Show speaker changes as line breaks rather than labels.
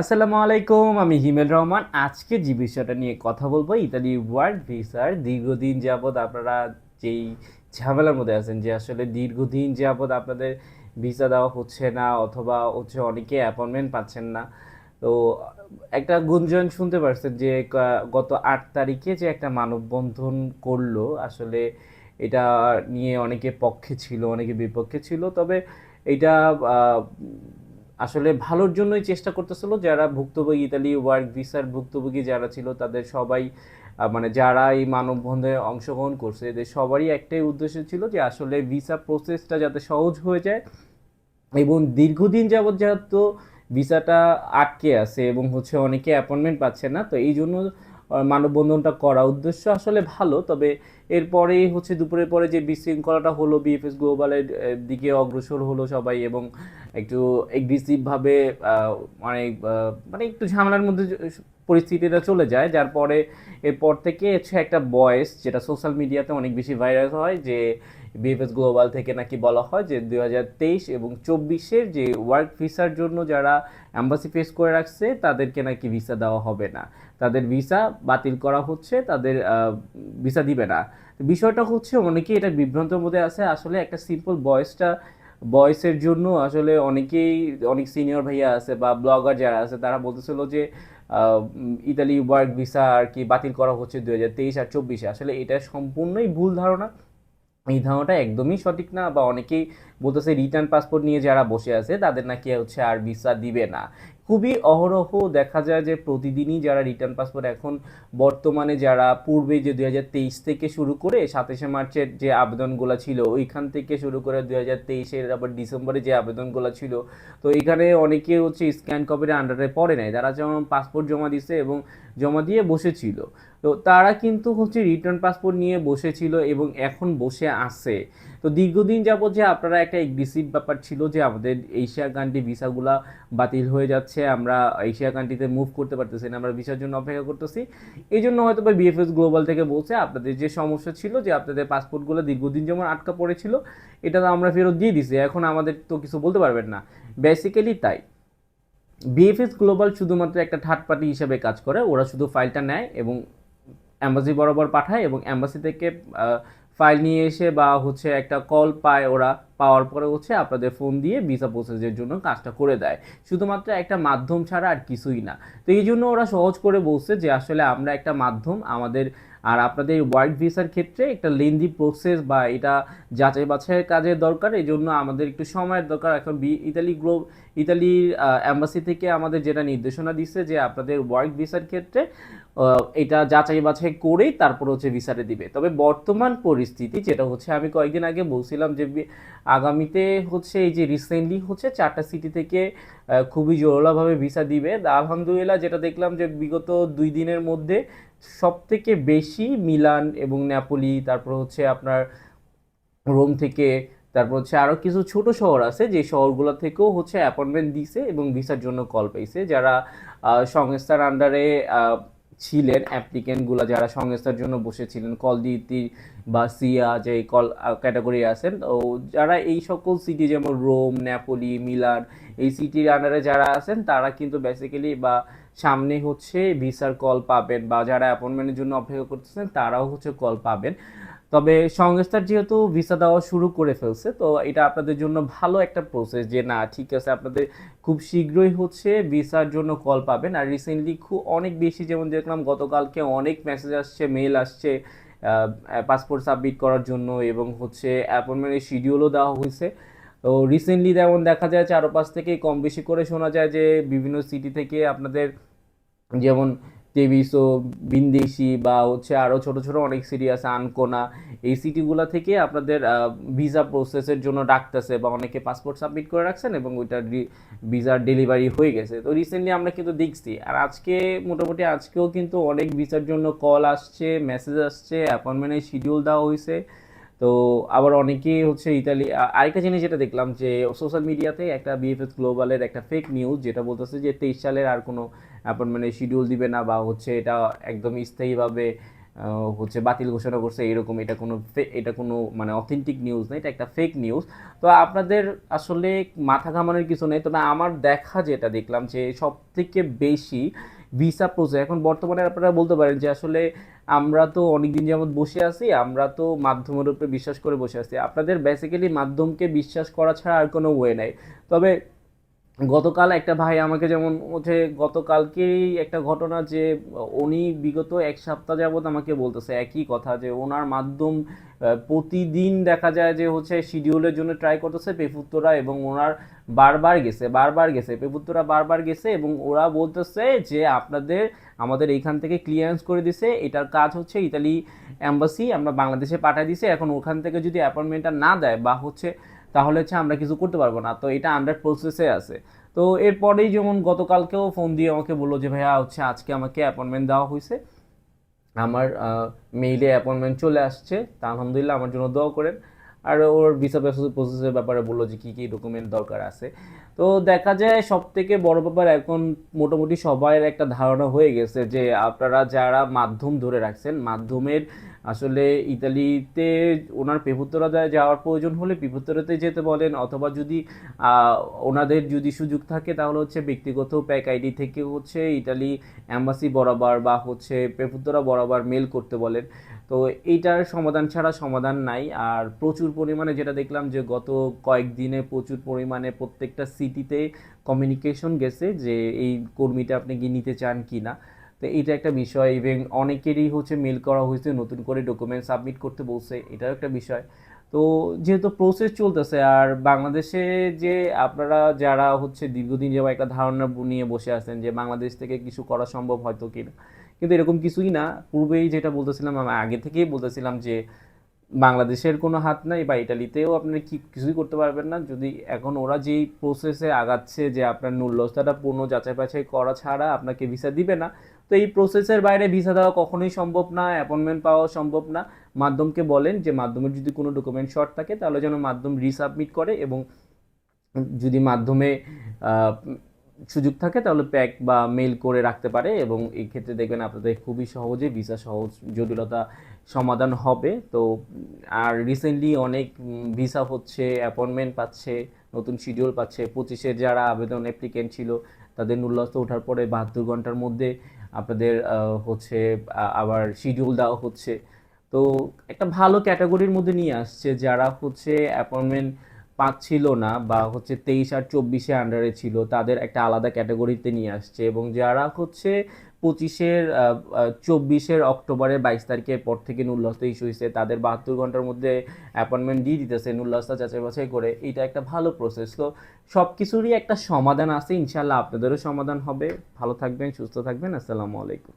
আসসালামু আলাইকুম, আমি হিমেল রহমান। আজকে যে বিষয়টা নিয়ে কথা বলব ইতালি ওয়ার্ক ভিসার দীর্ঘদিন যাবৎ আপনারা যেই ঝামেলার মধ্যে আছেন, যে আসলে দীর্ঘদিন যাবৎ আপনাদের ভিসা দেওয়া হচ্ছে না, অথবা হচ্ছে অনেকে অ্যাপয়েন্টমেন্ট পাচ্ছেন না। তো একটা গুঞ্জন শুনতে পারছেন যে গত আট তারিখে যে একটা মানববন্ধন করল, আসলে এটা নিয়ে অনেকে পক্ষে ছিল, অনেকে বিপক্ষে ছিল। তবে এটা আসলে ভালোর জন্যই চেষ্টা করতেছিল যারা ভুক্তভোগী, ইতালি ওয়ার্ক ভিসার ভুক্তভোগী যারা ছিল, তাদের সবাই মানে যারা এই মানববন্ধনে অংশগ্রহণ করছে, এদের সবারই একটাই উদ্দেশ্য ছিল যে আসলে ভিসা প্রসেসটা যাতে সহজ হয়ে যায় এবং দীর্ঘদিন যাবৎ যেহেতু ভিসাটা আটকে আছে এবং হচ্ছে অনেকে অ্যাপয়েন্টমেন্ট পাচ্ছে না, তো এই জন্য মানববন্ধনটা করা। উদ্দেশ্য আসলে ভালো, তবে এরপরেই হচ্ছে দুপুরের পরে যে বিশৃঙ্খলাটা হলো বিএফএস গ্লোবালের দিকে অগ্রসর হলো সবাই এবং একটু এগ্রেসিভভাবে মানে মানে একটু ঝামেলার মধ্যে পরিস্থিতিটা চলে যায়। যার পরে এরপর থেকে হচ্ছে একটা বয়েস, যেটা সোশ্যাল মিডিয়াতে অনেক বেশি ভাইরাল হয়, যে বিএফএস গ্লোবাল থেকে নাকি বলা হয় যে দুই হাজার তেইশ এবং চব্বিশের যে ওয়ার্ক ভিসার জন্য যারা অ্যাম্বাসি ফেস করে রাখছে, তাদেরকে নাকি ভিসা দেওয়া হবে না। তাদের ভিসা বাতিল করা হচ্ছে, তাদের ভিসা দিবে না। বিষয়টা হচ্ছে অনেকেই এটা বিভ্রান্তের মধ্যে আছে। আসলে একটা সিম্পল বয়সটা, বয়সের জন্য আসলে অনেকেই, অনেক সিনিয়র ভাইয়া আছে বা ব্লগার যারা আছে, তারা বলতেছিল যে ইতালি ওয়ার্ক ভিসা আর কি বাতিল করা হচ্ছে দু হাজার তেইশ আর চব্বিশে। আসলে এটা সম্পূর্ণই ভুল ধারণা। এই ধারণাটা একদমই সঠিক না বা অনেকেই বলতেছে রিটার্ন পাসপোর্ট নিয়ে যারা বসে আছে, তাদের নাকি হচ্ছে আর ভিসা দিবে না। খুবই অহরহ দেখা যায় যে প্রতিদিনই যারা রিটার্ন পাসপোর্ট এখন বর্তমানে যারা পূর্বে যে দুই হাজার তেইশ থেকে শুরু করে সাতাশে মার্চের যে আবেদনগুলো ছিল, ওইখান থেকে শুরু করে দুই হাজার তেইশের আবার ডিসেম্বরে যে আবেদনগুলো ছিল, তো এখানে অনেকে হচ্ছে স্ক্যান কপির আন্ডারে পড়ে নেয় তারা যেমন পাসপোর্ট জমা দিছে এবং জমা দিয়ে বসেছিল। তো তারা কিন্তু হচ্ছে রিটার্ন পাসপোর্ট নিয়ে বসেছিল এবং এখন বসে আছে। তো দীর্ঘদিন যাবত যে আপনারা একটা এগ্রেসিভ ব্যাপার ছিল যে আমাদের এশিয়া কান্ট্রি ভিসাগুলা বাতিল হয়ে যাচ্ছে, আমরা এশিয়া কান্ট্রিতে মুভ করতে পারতেছি না, আমরা ভিসার জন্য অপেক্ষা করতেছি। এই জন্য হয়তো বা বিএফএস গ্লোবাল থেকে বলছে, আপনাদের যে সমস্যা ছিল যে আপনাদের পাসপোর্টগুলো দীর্ঘদিন যেমন আটকা পড়েছিল, এটা তো আমরা ফেরত দিয়ে দিছি, এখন আমাদের তো কিছু বলতে পারবেন না। বেসিক্যালি তাই। বিএফএস গ্লোবাল শুধুমাত্র একটা থার্ড পার্টি হিসেবে কাজ করে, ওরা শুধু ফাইলটা নেয় এবং অ্যাম্বাসি বরাবর পাঠায় এবং অ্যাম্বাসি থেকে ফাইল নিয়ে এসে বা হচ্ছে একটা কল পায় ওরা, পাওয়ার পরে হচ্ছে আপনাদের ফোন দিয়ে ভিসা প্রসেসের জন্য কাজটা করে দেয়। শুধুমাত্র একটা মাধ্যম ছাড়া আর কিছুই না। তো এই জন্য ওরা সহজ করে বলছে যে আসলে আমরা একটা মাধ্যম আমাদের, আর আপনাদের ওয়ার্ক ভিসার ক্ষেত্রে একটা লেন্দি প্রসেস বা এটা যাচাই বাছাইয়ের কাজের দরকার। এই জন্য আমাদের একটু সময়ের দরকার। এখন ইতালি গ্লো ইতালির অ্যাম্বাসি থেকে আমাদের যেটা নির্দেশনা দিচ্ছে যে আপনাদের ওয়ার্ক ভিসার ক্ষেত্রে এটা যাচাই বাছাই করেই তারপর হচ্ছে ভিসাটা দিবে। তবে বর্তমান পরিস্থিতি যেটা হচ্ছে, আমি কয়েকদিন আগে বলছিলাম যে আগামীতে হচ্ছে এই যে রিসেন্টলি হচ্ছে চারটা সিটি থেকে খুবই জোরালোভাবে ভিসা দিবে। আলহামদুলিল্লাহ যেটা দেখলাম যে বিগত দুই দিনের মধ্যে সব থেকে বেশি মিলান এবং নেপোলি তারপর হচ্ছে আপনার রোম থেকে তারপর হচ্ছে আরও কিছু ছোট শহর আছে, যে শহরগুলো থেকেও হচ্ছে অ্যাপয়েন্টমেন্ট দিছে এবং ভিসার জন্য কল পেয়েছে। যারা সংস্থার আন্ডারে ছিলেন অ্যাপ্লিকেন্টগুলো যারা সংস্থার জন্য বসেছিলেন কল দিতি বা সিয়া যে কল ক্যাটাগরি আছেন, তো যারা এই সকল সিটি যেমন রোম নেপোলি মিলান এই সিটির আন্ডারে যারা আছেন, তারা কিন্তু বেসিক্যালি বা সামনে হচ্ছে ভিসার কল পাবেন বা যারা অ্যাপয়েন্টমেন্টের জন্য অপেক্ষা করতেছেন, তারাও হচ্ছে কল পাবেন। তবে সংস্থার যেহেতু ভিসা দেওয়া শুরু করে ফেলছে, তো এটা আপনাদের জন্য ভালো একটা প্রসেস যে না, ঠিক আছে, আপনাদের খুব শীঘ্রই হচ্ছে ভিসার জন্য কল পাবেন। আর রিসেন্টলি খুব অনেক বেশি, যেমন দেখলাম গতকালকে অনেক মেসেজ আসছে মেল আসছে পাসপোর্ট সাবমিট করার জন্য এবং হচ্ছে অ্যাপয়েন্টমেন্টের শিডিউলও দেওয়া হয়েছে। তো রিসেন্টলি যেমন দেখা যায় চারপাশ থেকে কম বেশি করে শোনা যায় যে বিভিন্ন সিটি থেকে আপনাদের যেমন তেবিসো বিন্দেশি বা হচ্ছে আরও ছোট ছোট অনেক সিটি আছে, আনকোনা। এই সিটিগুলো থেকে আপনাদের ভিসা প্রসেসের জন্য ডাকতেছে বা অনেকে পাসপোর্ট সাবমিট করে রাখছেন এবং ওইটা ভিসার ডেলিভারি হয়ে গেছে। তো রিসেন্টলি আমরা কিন্তু দেখছি, আর আজকে, মোটামুটি আজকেও কিন্তু অনেক ভিসার জন্য কল আসছে মেসেজ আসছে অ্যাপয়েন্টমেন্টের শিডিউল দেওয়া হয়েছে। তো আবার অনেকেই হচ্ছে ইতালি আরেকটা জিনিস যেটা দেখলাম যে সোশ্যাল মিডিয়াতে একটা বিএফএস গ্লোবালের একটা ফেক নিউজ যেটা বলতেছে যে তেইশ সালের আর কোনো অ্যাপয়েন্টমেন্টের শিডিউল দিবে না বা হচ্ছে এটা একদম স্থায়ীভাবে হচ্ছে বাতিল ঘোষণা করছে, এরকম এটা কোনো এটা কোনো মানে অথেন্টিক নিউজ না, এটা একটা ফেক নিউজ তো আপনাদের আসলে মাথা ঘামানোর কিছু নেই। তবে আমার দেখা যেটা দেখলাম যে সব থেকে বেশি ভিসা প্রসেস এখন বর্তমানে আপনারা বলতে পারেন যে আসলে আমরা তো অনেকদিন যেমন বসে আছি, আমরা তো মাধ্যমের উপরে বিশ্বাস করে বসে আছি। আপনাদের বেসিক্যালি মাধ্যমকে বিশ্বাস করা ছাড়া আর কোনো ওয়ে নাই। তবে গতকাল একটা ভাই আমাকে যেমন হচ্ছে গতকালকেই একটা ঘটনা যে উনি বিগত এক সপ্তাহ যাবৎ আমাকে বলতেছে একই কথা যে ওনার মাধ্যম প্রতিদিন দেখা যায় যে হচ্ছে শিডিউলের জন্য ট্রাই করতেছে পেপুত্তরা এবং ওনার বারবার গেছে বারবার গেছে, পেপুত্তরা বারবার গেছে এবং ওরা বলতেছে যে আপনাদের, আমাদের এইখান থেকে ক্লিয়ারেন্স করে দিছে, এটার কাজ হচ্ছে ইতালি অ্যাম্বাসি আমরা বাংলাদেশে পাঠিয়ে দিছে, এখন ওখান থেকে যদি অ্যাপয়েন্টমেন্টটা না দেয় বা হচ্ছে তাহলে হচ্ছে আমরা কিছু করতে পারব না। তো এটা আন্ডার প্রসেসে আছে। তো এরপরেই যেমন গতকালকেও ফোন দিয়ে আমাকে বলল যে, ভাইয়া, হচ্ছে আজকে আমাকে অ্যাপয়েন্টমেন্ট দেওয়া হয়েছে। আমার মেইলে অ্যাপয়েন্টমেন্ট চলে আসছে। তা আলহামদুলিল্লাহ আমার জন্য দোয়া করেন। আর ওর ভিসা প্রসেসের ব্যাপারে বলল যে, কী কী ডকুমেন্ট দরকার আছে? তো দেখা যায় সব থেকে বড় ব্যাপার এখন মোটামুটি সবাইয়ের একটা ধারণা হয়ে গেছে যে, আপনারা যারা মাধ্যম ধরে রাখছেন, মাধ্যমের আসলে ইতালিতে ওনার পেপুত্তরাদায় যাওয়ার প্রয়োজন হলে পেপুত্তরাতে যেতে বলেন, অথবা যদি ওনাদের যদি সুযোগ থাকে তাহলে হচ্ছে ব্যক্তিগত প্যাক আইডি থেকে হচ্ছে ইতালি অ্যাম্বাসি বরাবর বা হচ্ছে পেপুত্তরা বরাবর মেল করতে বলেন। তো এইটার সমাধান ছাড়া সমাধান নাই। আর প্রচুর পরিমাণে যেটা দেখলাম যে গত কয়েকদিনে প্রচুর পরিমাণে প্রত্যেকটা সিটিতে কমিউনিকেশন গেছে যে এই কর্মীটা আপনি কি নিতে চান কি না তো এটা একটা বিষয়। এবং অনেকেরই হচ্ছে মেল করা হয়েছে, নতুন করে ডকুমেন্ট সাবমিট করতে বলছে, এটাও একটা বিষয়। তো যেহেতু প্রসেস চলতেছে, আর বাংলাদেশে যে আপনারা যারা হচ্ছে দীর্ঘদিন যাওয়া একটা ধারণা নিয়ে বসে আছেন যে বাংলাদেশ থেকে কিছু করা সম্ভব হয়তো কিনা, কিন্তু এরকম কিছুই না। পূর্বেই যেটা বলতেছিলাম, আমি আগে থেকেই বলতেছিলাম যে বাংলাদেশের কোনো হাত নাই বা ইটালিতেও আপনি কি কিছুই করতে পারবেন না। যদি এখন ওরা যেই প্রসেসে আগাচ্ছে যে আপনার নুল্লস্তাটা পূর্ণ যাচাই বাছাই করা ছাড়া আপনাকে ভিসা দিবে না তো এই প্রসেসের বাইরে ভিসা দেওয়া কখনোই সম্ভব না অ্যাপয়েন্টমেন্ট পাওয়া সম্ভব না। মাধ্যমকে বলেন যে, মাধ্যমের যদি কোনো ডকুমেন্ট শর্ট থাকে, তাহলে যেন মাধ্যম রিসাবমিট করে এবং যদি মাধ্যমে সুযোগ থাকে, তাহলে প্যাক বা মেল করে রাখতে পারে এবং এই ক্ষেত্রে দেখবেন আপনাদের খুবই সহজে ভিসা সহজ জটিলতা সমাধান হবে। তো, আর রিসেন্টলি অনেক ভিসা হচ্ছে অ্যাপয়েন্টমেন্ট পাচ্ছে, নতুন শিডিউল পাচ্ছে। পঁচিশের যারা আবেদন অ্যাপ্লিকেন্ট ছিল, তাদের নুল্লস্ত ওঠার পরে বাহাত্তর ঘণ্টার মধ্যে আপনাদের হচ্ছে আবার শিডিউল দেওয়া হচ্ছে। তো একটা ভালো ক্যাটাগরির মধ্যে নিয়ে আসছে যারা হচ্ছে অ্যাপয়েন্টমেন্ট পাচ্ছিল না বা হচ্ছে তেইশ আর চব্বিশে আন্ডারে ছিল, তাদের একটা আলাদা ক্যাটাগরিতে নিয়ে আসছে এবং যারা হচ্ছে পঁচিশের চব্বিশের অক্টোবরের বাইশ তারিখের পর থেকে নুল্লাস্তা ইস্যু হয়েছে তাদের বাহাত্তর ঘণ্টার মধ্যে অ্যাপয়েন্টমেন্ট দিয়ে দিতেছে নুল্লাস্তা যাচাই বাছাই করে। এটা একটা ভালো প্রসেস তো সব কিছুরই একটা সমাধান আছে। ইনশাল্লাহ আপনাদেরও সমাধান হবে। ভালো থাকবেন, সুস্থ থাকবেন। আসসালামু আলাইকুম।